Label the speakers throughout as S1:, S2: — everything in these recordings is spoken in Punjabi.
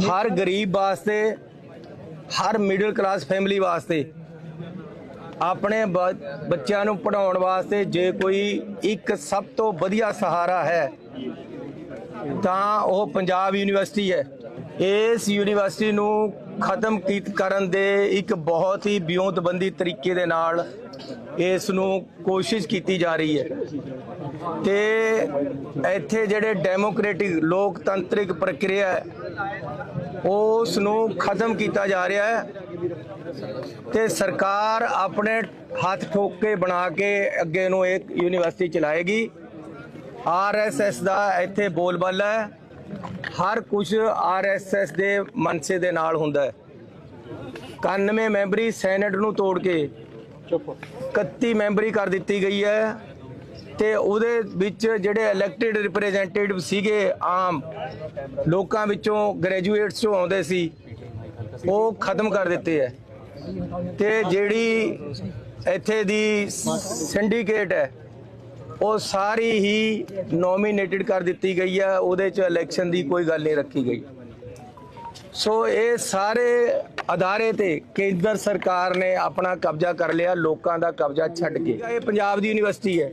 S1: ਹਰ ਗਰੀਬ ਵਾਸਤੇ, ਹਰ ਮਿਡਲ ਕਲਾਸ ਫੈਮਿਲੀ ਵਾਸਤੇ, ਆਪਣੇ ਬ- ਬੱਚਿਆਂ ਨੂੰ ਪੜਾਉਣ ਵਾਸਤੇ ਜੇ ਕੋਈ ਇੱਕ ਸਭ ਤੋਂ ਵਧੀਆ ਸਹਾਰਾ ਹੈ, ਤਾਂ ਉਹ ਪੰਜਾਬ ਯੂਨੀਵਰਸਿਟੀ ਹੈ। ਇਸ ਯੂਨੀਵਰਸਿਟੀ ਨੂੰ ਖਤਮ ਕੀਤ, ਕਰਨ ਦੇ ਇੱਕ ਬਹੁਤ ਹੀ ਬਿਉਂਤਬੰਦੀ ਤਰੀਕੇ ਦੇ ਨਾਲ ਇਸ ਨੂੰ ਕੋਸ਼ਿਸ਼ ਕੀਤੀ ਜਾ ਰਹੀ ਹੈ। ਤੇ ਇੱਥੇ ਜਿਹੜੇ ਡੈਮੋਕ੍ਰੈਟਿਕ ਲੋਕਤੰਤਰਿਕ ਪ੍ਰਕਿਰਿਆ ਹੈ ਉਸ ਨੂੰ ਖਤਮ ਕੀਤਾ ਜਾ ਰਿਹਾ ਹੈ ਤੇ ਸਰਕਾਰ ਆਪਣੇ ਹੱਥ ਠੋਕ ਕੇ ਬਣਾ ਕੇ ਅੱਗੇ ਨੂੰ ਇੱਕ ਯੂਨੀਵਰਸਿਟੀ ਚਲਾਏਗੀ। ਆਰਐਸਐਸ ਦਾ ਇੱਥੇ ਬੋਲਬਾਲਾ ਹੈ। ਹਰ ਕੁਝ ਆਰਐਸਐਸ ਦੇ ਮਨਸੇ ਦੇ ਨਾਲ ਹੁੰਦਾ ਹੈ। 91 ਮੈਂਬਰੀ ਸੈਨੇਟ ਨੂੰ ਤੋੜ ਕੇ 31 ਮੈਂਬਰੀ ਕਰ ਦਿੱਤੀ ਗਈ ਹੈ। ਤੇ ਉਹਦੇ ਵਿੱਚ ਜਿਹੜੇ ਇਲੈਕਟਿਡ ਰਿਪਰੈਜ਼ੈਂਟੇਟਿਵ ਸੀਗੇ ਆਮ ਲੋਕਾਂ ਵਿੱਚੋਂ ਗ੍ਰੈਜੂਏਟਸ ਚੋਂ ਆਉਂਦੇ ਸੀ, ਉਹ ਖਤਮ ਕਰ ਦਿੱਤੇ ਹੈ ਤੇ ਜਿਹੜੀ ਇੱਥੇ ਦੀ ਸਿੰਡੀਕੇਟ ਹੈ, ਉਹ ਸਾਰੀ ਹੀ ਨੋਮੀਨੇਟਡ ਕਰ ਦਿੱਤੀ ਗਈ ਹੈ ਉਹਦੇ ਚ ਇਲੈਕਸ਼ਨ ਦੀ ਕੋਈ ਗੱਲ ਨਹੀਂ ਰੱਖੀ ਗਈ। ਸੋ ਇਹ ਸਾਰੇ ਅਦਾਰੇ ਤੇ ਕੇਂਦਰ ਸਰਕਾਰ ਨੇ ਆਪਣਾ ਕਬਜ਼ਾ ਕਰ ਲਿਆ, ਲੋਕਾਂ ਦਾ ਕਬਜ਼ਾ ਛੱਡ ਕੇ। ਇਹ ਪੰਜਾਬ ਦੀ ਯੂਨੀਵਰਸਿਟੀ ਹੈ।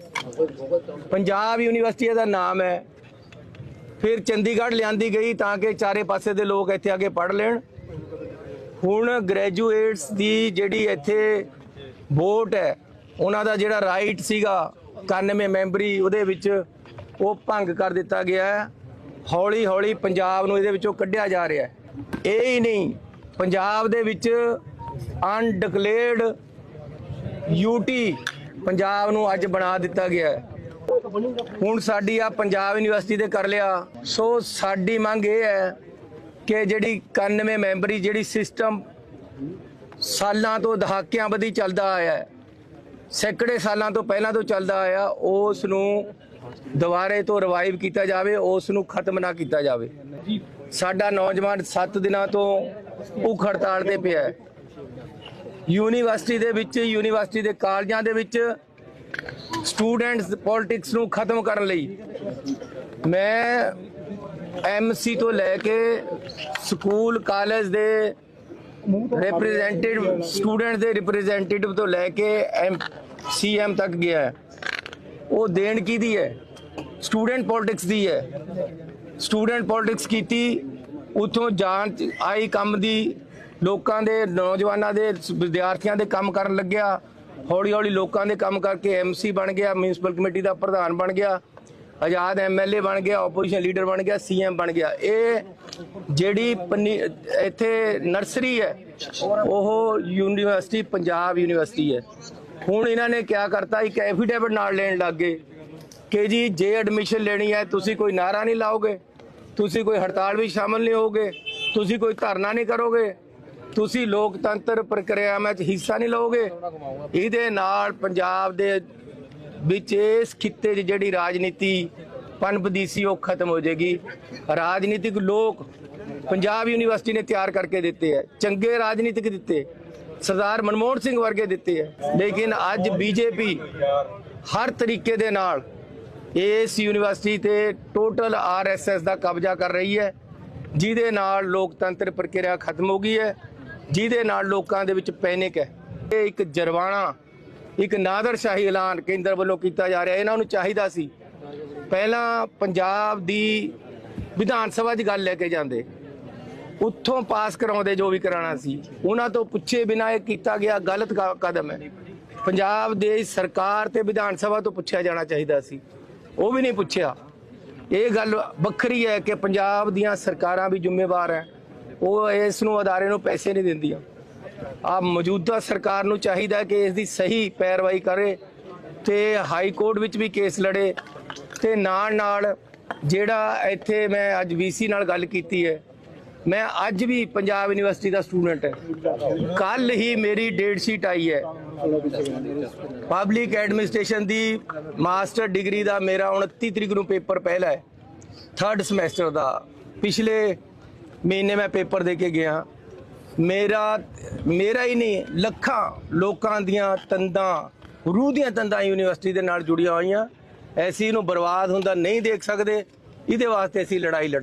S1: ਪੰਜਾਬ ਯੂਨੀਵਰਸਿਟੀ ਦਾ ਨਾਮ ਹੈ। ਫਿਰ ਚੰਡੀਗੜ੍ਹ ਲਿਆਂਦੀ ਗਈ ਤਾਂ ਕਿ ਚਾਰੇ ਪਾਸੇ ਦੇ ਲੋਕ ਇੱਥੇ ਆ ਕੇ ਪੜ੍ਹ ਲੈਣ। ਹੁਣ ਗ੍ਰੈਜੂਏਟਸ ਦੀ ਜਿਹੜੀ ਇੱਥੇ ਵੋਟ ਹੈ, ਉਹਨਾਂ ਦਾ ਜਿਹੜਾ ਰਾਈਟ ਸੀਗਾ 91 ਮੈਂਬਰੀ, ਉਹਦੇ ਵਿੱਚ ਉਹ ਭੰਗ ਕਰ ਦਿੱਤਾ ਗਿਆ ਹੈ। ਹੌਲੀ ਹੌਲੀ ਪੰਜਾਬ ਨੂੰ ਇਹਦੇ ਵਿੱਚੋਂ ਕੱਢਿਆ ਜਾ ਰਿਹਾ ਹੈ। ਇਹ ਹੀ ਨਹੀਂ, ਪੰਜਾਬ ਦੇ ਵਿੱਚ ਅਨਡਿਕਲੇਅਰਡ ਯੂਟੀ ਪੰਜਾਬ ਨੂੰ ਅੱਜ ਬਣਾ ਦਿੱਤਾ ਗਿਆ ਹੈ। ਹੁਣ ਸਾਡੀ ਆ ਪੰਜਾਬ ਯੂਨੀਵਰਸਿਟੀ ਦੇ ਕਰ ਲਿਆ। ਸੋ ਸਾਡੀ ਮੰਗ ਇਹ ਹੈ ਕਿ ਜਿਹੜੀ 91 ਮੈਂਬਰੀ ਜਿਹੜੀ ਸਿਸਟਮ ਸਾਲਾਂ ਤੋਂ ਦਹਾਕਿਆਂ ਬੱਧੀ ਚੱਲਦਾ ਆਇਆ ਹੈ, ਸੈਂਕੜੇ ਸਾਲਾਂ ਤੋਂ ਪਹਿਲਾਂ ਤੋਂ ਚੱਲਦਾ ਆਇਆ, ਉਸ ਨੂੰ ਦੁਬਾਰੇ ਤੋਂ ਰਿਵਾਈਵ ਕੀਤਾ ਜਾਵੇ ਉਸ ਨੂੰ ਖਤਮ ਨਾ ਕੀਤਾ ਜਾਵੇ। ਸਾਡਾ ਨੌਜਵਾਨ 7 ਦਿਨਾਂ ਤੋਂ ਭੁੱਖ ਹੜਤਾਲ ਤੇ ਪਿਆ ਹੈ। ਯੂਨੀਵਰਸਿਟੀ ਦੇ ਵਿੱਚ ਯੂਨੀਵਰਸਿਟੀ ਦੇ ਕਾਲਜਾਂ ਦੇ ਵਿੱਚ ਸਟੂਡੈਂਟਸ ਪੋਲਿਟਿਕਸ ਨੂੰ ਖਤਮ ਕਰਨ ਲਈ ਮੈਂ ਐਮਸੀ ਤੋਂ ਲੈ ਕੇ ਸਕੂਲ ਕਾਲਜ ਦੇ ਰਿਪਰੈਜ਼ੈਂਟੇਟਿਵ ਸਟੂਡੈਂਟ ਦੇ ਰਿਪਰੈਜ਼ੈਂਟੇਟਿਵ ਤੋਂ ਲੈ ਕੇ ਸੀਐਮ ਤੱਕ ਗਿਆ ਉਹ ਦੇਣ ਦੀ ਹੈ? ਸਟੂਡੈਂਟ ਪੋਲਿਟਿਕਸ ਦੀ ਹੈ। ਸਟੂਡੈਂਟ ਪੋਲਿਟਿਕਸ ਕੀਤੀ, ਉਥੋਂ ਜਾਂਚ ਆਈ ਕੰਮ ਦੀ, ਲੋਕਾਂ ਦੇ, ਨੌਜਵਾਨਾਂ ਦੇ, ਵਿਦਿਆਰਥੀਆਂ ਦੇ ਕੰਮ ਕਰਨ ਲੱਗਿਆ। ਹੌਲੀ ਹੌਲੀ ਲੋਕਾਂ ਦੇ ਕੰਮ ਕਰਕੇ ਐਮਸੀ ਬਣ ਗਿਆ ਮਿਊਨਿਸਪਲ ਕਮੇਟੀ ਦਾ ਪ੍ਰਧਾਨ ਬਣ ਗਿਆ, ਆਜ਼ਾਦ ਐਮਐਲਏ ਬਣ ਗਿਆ ਆਪੋਜੀਸ਼ਨ ਲੀਡਰ ਬਣ ਗਿਆ ਸੀਐਮ ਬਣ ਗਿਆ। ਇਹ ਜਿਹੜੀ ਪੰਨੀ- ਇੱਥੇ ਨਰਸਰੀ ਹੈ, ਉਹ ਯੂਨੀਵਰਸਿਟੀ, ਪੰਜਾਬ ਯੂਨੀਵਰਸਿਟੀ ਹੈ। ਹੁਣ ਇਹਨਾਂ ਨੇ ਕਿਆ ਕਰਤਾ? ਇੱਕ ਐਫੀਡੇਵਿਟ ਨਾਲ ਲੈਣ ਲੱਗ ਗਏ ਕਿ ਜੀ, ਜੇ ਐਡਮਿਸ਼ਨ ਲੈਣੀ ਹੈ, ਤੁਸੀਂ ਕੋਈ ਨਾਰਾ ਨਹੀਂ ਲਾਓਗੇ? ਤੁਸੀਂ ਕੋਈ ਹੜਤਾਲ ਵਿੱਚ ਸ਼ਾਮਲ ਨਹੀਂ ਹੋਗੇ ਤੁਸੀਂ ਕੋਈ ਧਰਨਾ ਨਹੀਂ ਕਰੋਗੇ? ਤੁਸੀਂ ਲੋਕਤੰਤਰ ਪ੍ਰਕਿਰਿਆਵਾਂ 'ਚ ਹਿੱਸਾ ਨਹੀਂ ਲਓਗੇ? ਇਹਦੇ ਨਾਲ ਪੰਜਾਬ ਦੇ ਵਿੱਚ ਇਸ ਖਿੱਤੇ 'ਚ ਜਿਹੜੀ ਰਾਜਨੀਤੀ ਪਨਪਦੀ ਸੀ, ਉਹ ਖਤਮ ਹੋ ਜਾਏਗੀ। ਰਾਜਨੀਤਿਕ ਲੋਕ ਪੰਜਾਬ ਯੂਨੀਵਰਸਿਟੀ ਨੇ ਤਿਆਰ ਕਰਕੇ ਦਿੱਤੇ ਹੈ। ਚੰਗੇ ਰਾਜਨੀਤਿਕ ਦਿੱਤੇ। ਸਰਦਾਰ ਮਨਮੋਹਨ ਸਿੰਘ ਵਰਗੇ ਦਿੱਤੇ ਹੈ। ਲੇਕਿਨ ਅੱਜ ਬੀਜੇਪੀ ਹਰ ਤਰੀਕੇ ਦੇ ਨਾਲ ਇਸ ਯੂਨੀਵਰਸਿਟੀ ਤੇ ਟੋਟਲ ਆਰਐਸਐਸ ਦਾ ਕਬਜ਼ਾ ਕਰ ਰਹੀ ਹੈ। ਜਿਹਦੇ ਨਾਲ ਲੋਕਤੰਤਰ ਪ੍ਰਕਿਰਿਆ ਖਤਮ ਹੋ ਗਈ ਹੈ। ਜਿਹਦੇ ਨਾਲ ਲੋਕਾਂ ਦੇ ਵਿੱਚ ਪੈਨਿਕ ਹੈ। ਇਹ ਇੱਕ ਜਰਵਾਣਾ ਇੱਕ ਨਾਦਰਸ਼ਾਹੀ ਐਲਾਨ ਕੇਂਦਰ ਵੱਲੋਂ ਕੀਤਾ ਜਾ ਰਿਹਾ। ਇਹਨਾਂ ਨੂੰ ਚਾਹੀਦਾ ਸੀ, ਪਹਿਲਾਂ ਪੰਜਾਬ ਦੀ ਵਿਧਾਨ ਸਭਾ 'ਚ ਗੱਲ ਲੈ ਕੇ ਜਾਂਦੇ। ਉੱਥੋਂ ਪਾਸ ਕਰਾਉਂਦੇ ਜੋ ਵੀ ਕਰਾਉਣਾ ਸੀ। ਉਹਨਾਂ ਤੋਂ ਪੁੱਛੇ ਬਿਨਾਂ ਇਹ ਕੀਤਾ ਗਿਆ ਗਲਤ ਕ- ਕਦਮ ਹੈ। ਪੰਜਾਬ ਦੇ ਸਰਕਾਰ ਤੇ ਵਿਧਾਨ ਸਭਾ ਤੋਂ ਪੁੱਛਿਆ ਜਾਣਾ ਚਾਹੀਦਾ ਸੀ। ਉਹ ਵੀ ਨਹੀਂ ਪੁੱਛਿਆ। ਇਹ ਗੱਲ ਵੱਖਰੀ ਹੈ ਕਿ ਪੰਜਾਬ ਦੀਆਂ ਸਰਕਾਰਾਂ ਵੀ ਜ਼ਿੰਮੇਵਾਰ ਹੈ। ਉਹ ਇਸ ਨੂੰ ਅਦਾਰੇ ਨੂੰ ਪੈਸੇ ਨਹੀਂ ਦਿੰਦੀਆਂ। ਆ ਮੌਜੂਦਾ ਸਰਕਾਰ ਨੂੰ ਚਾਹੀਦਾ ਹੈ ਕਿ ਇਸ ਦੀ ਸਹੀ ਪੈਰਵਾਈ ਕਰੇ ਤੇ ਹਾਈ ਕੋਰਟ ਵਿੱਚ ਵੀ ਕੇਸ ਲੜੇ ਤੇ ਨਾਲ ਨਾਲ ਜਿਹੜਾ ਇੱਥੇ ਮੈਂ ਅੱਜ ਵੀਸੀ ਨਾਲ ਗੱਲ ਕੀਤੀ ਹੈ ਮੈਂ ਅੱਜ ਵੀ ਪੰਜਾਬ ਯੂਨੀਵਰਸਿਟੀ ਦਾ ਸਟੂਡੈਂਟ ਹੈ। ਕੱਲ ਹੀ ਮੇਰੀ ਡੇਟ ਸ਼ੀਟ ਆਈ ਹੈ। ਪਬਲਿਕ ਐਡਮਿਨਿਸਟ੍ਰੇਸ਼ਨ ਦੀ ਮਾਸਟਰ ਡਿਗਰੀ ਦਾ ਮੇਰਾ 29 ਤਰੀਕ ਨੂੰ ਪੇਪਰ ਪਹਿਲਾ ਹੈ। ਥਰਡ ਸਮੈਸਟਰ ਦਾ। ਪਿਛਲੇ ਮਹੀਨੇ ਮੈਂ ਪੇਪਰ ਦੇ ਕੇ ਗਿਆ। ਮੇਰਾ ਮੇਰਾ ਹੀ ਨਹੀਂ, ਲੱਖਾਂ ਲੋਕਾਂ ਦੀਆਂ ਤੰਦਾਂ, ਰੂਹ ਦੀਆਂ ਤੰਦਾਂ ਯੂਨੀਵਰਸਿਟੀ ਦੇ ਨਾਲ ਜੁੜੀਆਂ ਹੋਈਆਂ। ਐਸੀ ਨੂੰ ਬਰਬਾਦ ਹੁੰਦਾ ਨਹੀਂ ਦੇਖ ਸਕਦੇ। ਇਹਦੇ ਵਾਸਤੇ ਅਸੀਂ ਲੜਾਈ ਲੜ